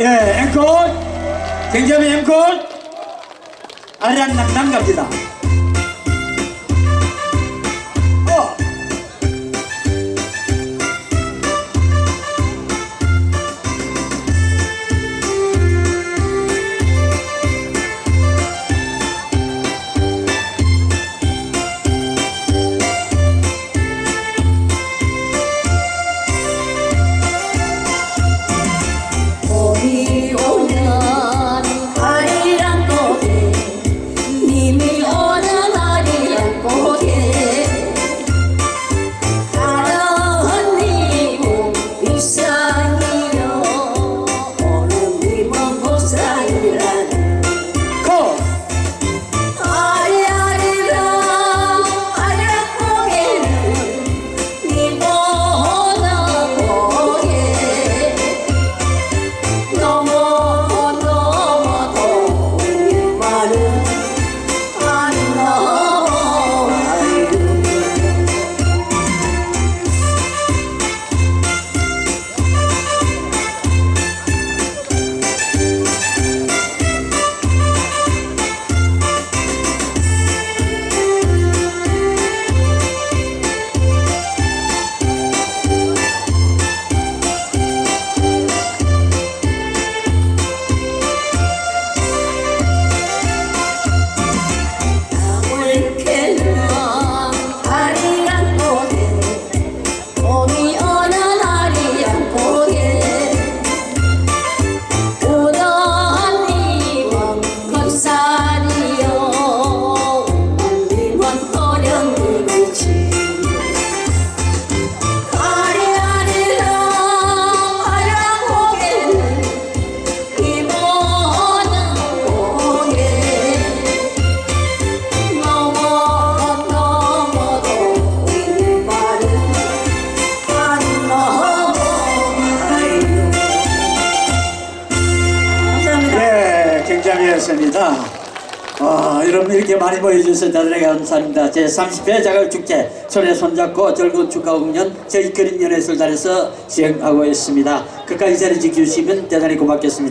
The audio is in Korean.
예, 앵콜. 굉장히 앵콜. 아량낭낭 갑니다. 굉장히했습니다. 아, 여러분 이렇게 많이 모여주셔서 대단히 감사합니다. 제 30회 자갈축제 손에 손잡고 즐거운 축하 공연 저희 그린 연예술단에서 시행하고 있습니다. 끝까지 자리 지켜주시면 대단히 고맙겠습니다.